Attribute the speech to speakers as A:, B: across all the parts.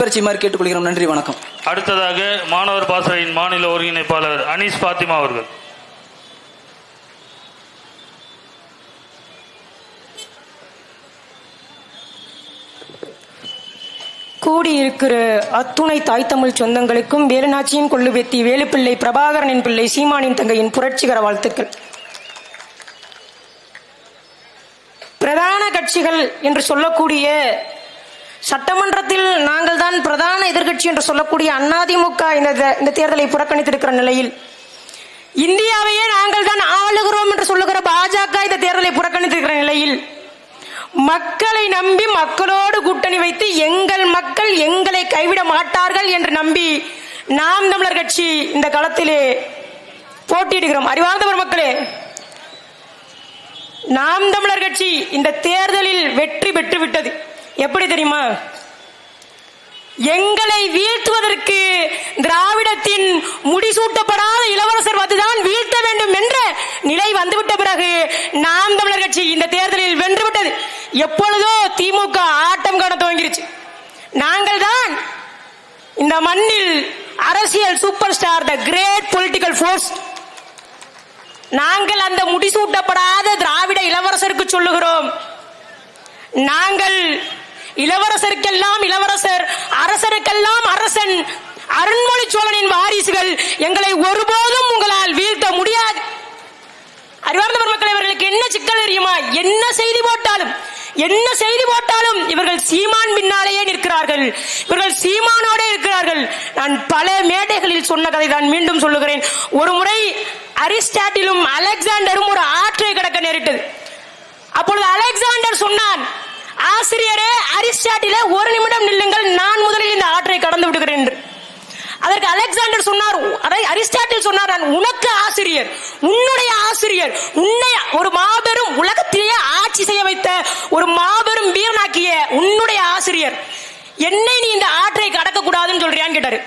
A: பெற செய்யுமாறு கேட்டுக்கொள்கிறோம். நன்றி வணக்கம்.
B: அடுத்ததாக மாணவர் பாசறையின் மாநில ஒருங்கிணைப்பாளர் அனீஸ் பாத்திமா அவர்கள்.
C: கூடியிருக்கிற அத்துணை தாய் தமிழ் சொந்தங்களுக்கும் வேலுநாச்சியின் கொள்ளுபெத்தி வேலுப்பிள்ளை பிரபாகரனின் பிள்ளை சீமானின் தங்கையின் புரட்சிகர வாழ்த்துக்கள். பிரதான கட்சிகள் என்று சொல்லக்கூடிய சட்டமன்றத்தில் நாங்கள் தான் பிரதான எதிர்க்கட்சி என்று சொல்லக்கூடிய அதிமுக இந்த இந்த தேர்தலை புறக்கணித்திருக்கிற நிலையில் இந்தியாவையே நாங்கள் தான் ஆளுகிறோம் என்று சொல்லுகிற பாஜக இந்த தேர்தலை புறக்கணித்திருக்கிற நிலையில் மக்களை நம்பி மக்களோடு கூட்டணி வைத்து எங்கள் மக்கள் எங்களை கைவிட மாட்டார்கள் என்று நம்பி நாம் தமிழர் கட்சி இந்த களத்திலே போட்டியிடுகிறோம். அறிவார்ந்தவர் மக்களே நாம் தமிழர் கட்சி இந்த தேர்தலில் வெற்றி எப்படி தெரியுமா? எங்களை வீழ்த்துவதற்கு திராவிடத்தின் முடிசூட்டப்படாத இளவரசர் வந்துதான் வீழ்த்த வேண்டும் என்ற நிலை வந்துவிட்ட பிறகு நாம் தமிழர் கட்சி இந்த தேர்தலில் வென்றுவிட்டது. எப்பொழுதோ திமுக ஆட்டம் காண துவங்கிருச்சு. நாங்கள் தான் இந்த மண்ணில் அரசியல் super star the great political force நாங்கள் அந்த முடிசூட்டப்படாத திராவிட இளவரசருக்கு சொல்லுகிறோம். நாங்கள் இளவரசருக்கெல்லாம் இளவரசர் அரசருக்கெல்லாம் அரசன். அருண்மொழி சோழனின் வாரிசுகள் எங்களை ஒருபோதும் உங்களால் வீழ்த்த முடியாது. அறிவார்ந்த மக்கள் இவர்களுக்கு என்ன சிக்கல் தெரியுமா? என்ன செய்தி போட்டாலும் என்ன செய்தி போட்டாலும் இவர்கள் சீமான் பின்னாலேயே நிற்கிறார்கள். இவர்கள் சீமானோட இருக்கிறார்கள். நான் பல மேடைகளில் சொன்ன கதை தான் மீண்டும் சொல்லுகிறேன். ஒரு முறை அரிஸ்டாட்டிலும் அலெக்சாண்டரும் ஒரு ஆற்றை கடக்க நேரிட்டது. அப்பொழுது அலெக்சாண்டர் சொன்னான் ஆசிரியரே அரிஸ்டாட்டில ஒரு நிமிடம் நில்லுங்கள் நான் முதலில் இந்த ஆற்றை கடந்து விடுகிறேன் என்று. அதற்கு அலெக்சாண்டர் சொன்னார் அரிஸ்டாட்டில் சொன்னார் நான் உனக்கு ஆசிரியர் உன்னுடைய ஆசிரியர் உன்னை ஒரு மாபெரும் உலகத்திலேயே ஆட்சி செய்ய வைத்த ஒரு மாபெரும் வீரனாக்கிய உன்னுடைய ஆசிரியர். என்னை நீ இந்த ஆற்றை கடக்க கூடாதுன்னு சொல்றியான்னு கேட்டாரு.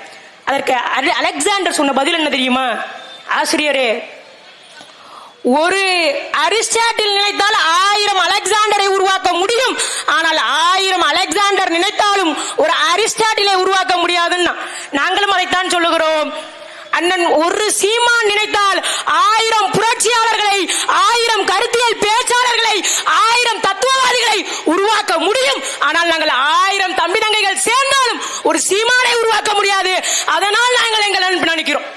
C: அதற்கு அலெக்சாண்டர் சொன்ன பதில் என்ன தெரியுமா? ஆசிரியரே ஒரு அரிஸ்டாட்டில் நினைத்தால் ஆயிரம் அலெக்சாண்டரை உருவாக்க முடியும். ஆனால் ஆயிரம் அலெக்சாண்டர் நினைத்தாலும் ஒரு அரிஸ்டாட்டிலை உருவாக்க முடியாதுன்னா நாங்களும் அதைத்தான் சொல்லுகிறோம். அண்ணன் ஒரு சீமான் நினைத்தால் ஆயிரம் புரட்சியாளர்களை ஆயிரம் கருத்தியல் பேச்சாளர்களை ஆயிரம் தத்துவவாதிகளை உருவாக்க முடியும். ஆனால் நாங்கள் ஆயிரம் தம்பி தங்கைகள் சேர்ந்தாலும் ஒரு சீமானை உருவாக்க முடியாது. அதனால் நாங்கள் எங்கள் நண்பன் நினைக்கிறோம்.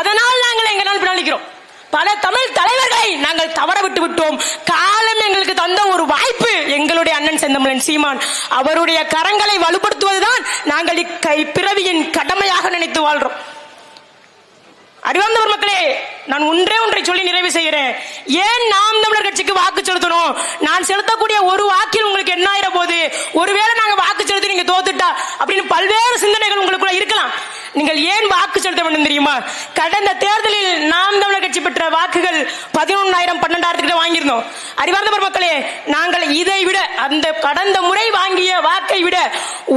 C: அதனால் நாங்கள் எங்கள் நண்பன் நினைக்கிறோம். பல தமிழ் தலைவர்களை நாங்கள் தவற விட்டு விட்டோம் காலம் எங்களுக்கு தந்த ஒரு வாய்ப்பு எங்களுடைய அண்ணன் செந்தமிழன் சீமான். அவருடைய கரங்களை வலுப்படுத்துவதுதான் நாங்கள் இக்கை பிறவியின் கடமையாக நினைத்து வாழ்றோம். அறிவார்ந்தவர் மக்களே நான் ஒன்றே ஒன்றை சொல்லி நிறைவு செய்கிறேன். ஏன் நாம் தமிழர் கட்சிக்கு வாக்கு செலுத்தணும்? நான் செலுத்தக்கூடிய ஒரு நீங்கள் ஏன் வாக்கு செலுத்த வேண்டும் தெரியுமா? கடந்த தேர்தலில் நாம் தமிழர் கட்சி பெற்ற வாக்குகள் பதினொன்னாயிரம் பன்னெண்டாயிரத்துக்கு வாங்கியிருந்தோம். அறிவார்ந்தவர் மக்களே நாங்கள் இதை விட அந்த கடந்த முறை வாங்கிய வாக்கை விட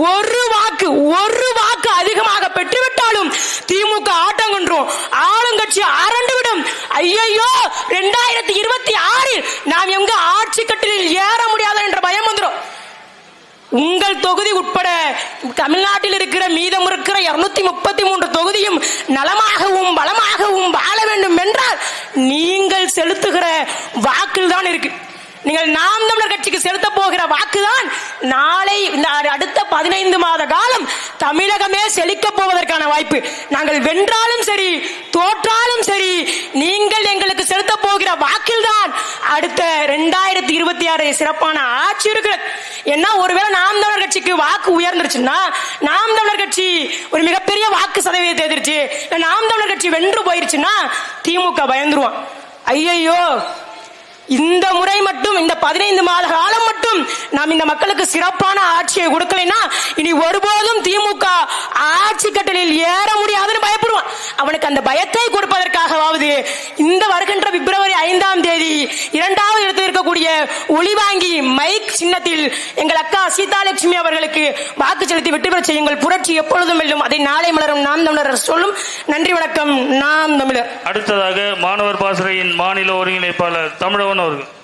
C: ஒரு வாக்கு ஒரு வாக்கு அதிகமாக பெற்றுவிட்டாலும் திமுக ஆட்டம் கொன்றோம். ஆளுங்கட்சி அரண்டுவிடும். ஐயையோ ரெண்டாயிரத்தி இருபத்தி ஆறில் நாம் எங்க ஆட்சி கட்டிலில் ஏற முடியாத என்ற பயம் வந்துடும் உங்கள் தொகுதி உட்பட தமிழ்நாட்டில் இருக்கிற மீதம் இருக்கிற இருநூத்தி முப்பத்தி மூன்று தொகுதியும் நலமாகவும் பலமாகவும் வாழ வேண்டும் என்றால் நீங்கள் செலுத்துகிற வாக்கில் தான் இருக்கு. நீங்கள் நாம் தமிழர் கட்சிக்கு செலுத்த போகிற வாக்குதான் நாளை அடுத்த பதினைந்து மாத காலம் தமிழகமே செழிக்க போவதற்கான வாய்ப்பு. நாங்கள் வென்றாலும் சரி தோற்றாலும் சரி நீங்கள் எங்களுக்கு செலுத்த போகிற வாக்கில்தான் அடுத்த ரெண்டாயிரத்தி இருபத்தி ஆறு சிறப்பான ஆட்சி இருக்கிறது ஏன்னா ஒருவேளை நாம் தமிழர் கட்சிக்கு வாக்கு உயர்ந்துருச்சுன்னா நாம் தமிழர் கட்சி ஒரு மிகப்பெரிய வாக்கு சதவீதத்தை எதிர்ச்சு நாம் தமிழர் கட்சி வென்று போயிருச்சுன்னா திமுக பயந்துருவான். ஐயையோ! இந்த முறை மட்டும் இந்த பதினைந்து மாத காலம் மட்டும் நாம் இந்த மக்களுக்கு சிறப்பான ஆட்சியை கொடுக்கலைன்னா இனி ஒருபோதும் திமுக ஆட்சி கட்டளையில் ஏற முடியாதுன்னு பயப்படுவான். அவனுக்கு அந்த பயத்தை கொடுப்பதற்காகவாவது இந்த வருகின்ற பிப்ரவரி ஐந்தாம் இரண்டாவது இடத்தில் இருக்கக்கூடிய ஒளிவாங்கி மைக் சின்னத்தில் எங்கள் அக்கா சீதாலட்சுமி அவர்களுக்கு வாக்கு செலுத்தி வெற்றி பெற செய்யுங்கள். புரட்சி எப்பொழுதும் வெல்லும். அதை நாளை மலரும் நாம் தமிழர் சொல்லும். நன்றி வணக்கம். நாம் தமிழர்.
B: அடுத்ததாக மாணவர் பாசறையின் மாநில ஒருங்கிணைப்பாளர் தமிழவன் அவர்கள்.